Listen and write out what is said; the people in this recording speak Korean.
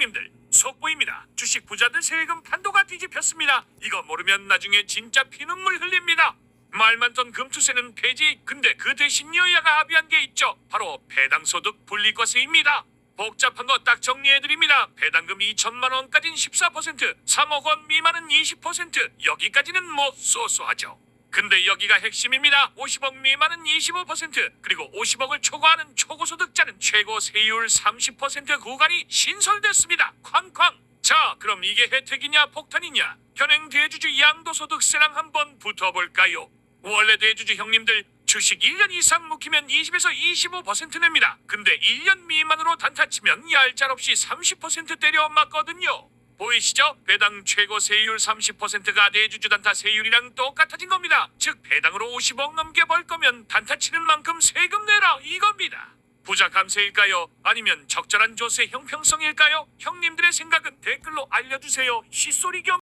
형님들 속보입니다. 주식 부자들 세금 판도가 뒤집혔습니다. 이거 모르면 나중에 진짜 피눈물 흘립니다. 말만 던 금투세는 폐지. 근데 그 대신 여야가 합의한 게 있죠. 바로 배당소득 분리과세입니다. 복잡한 거 딱 정리해드립니다. 배당금 2천만 원까지는 14%, 3억 원 미만은 20%, 여기까지는 뭐 쏘쏘하죠. 근데 여기가 핵심입니다. 50억 미만은 25%, 그리고 50억을 초과하는 초고소득자는 최고 세율 30% 구간이 신설됐습니다. 쾅쾅. 자, 그럼 이게 혜택이냐 폭탄이냐? 현행 대주주 양도소득세랑 한번 붙어볼까요? 원래 대주주 형님들 주식 1년 이상 묵히면 20에서 25% 냅니다. 근데 1년 미만으로 단타 치면 얄짤없이 30% 때려 맞거든요. 보이시죠? 배당 최고 세율 30%가 대주주 단타 세율이랑 똑같아진 겁니다. 즉 배당으로 50억 넘게 벌 거면 단타 치는 만큼 세금 내라 이겁니다. 부자 감세일까요? 아니면 적절한 조세 형평성일까요? 형님들의 생각은 댓글로 알려주세요. 시소리경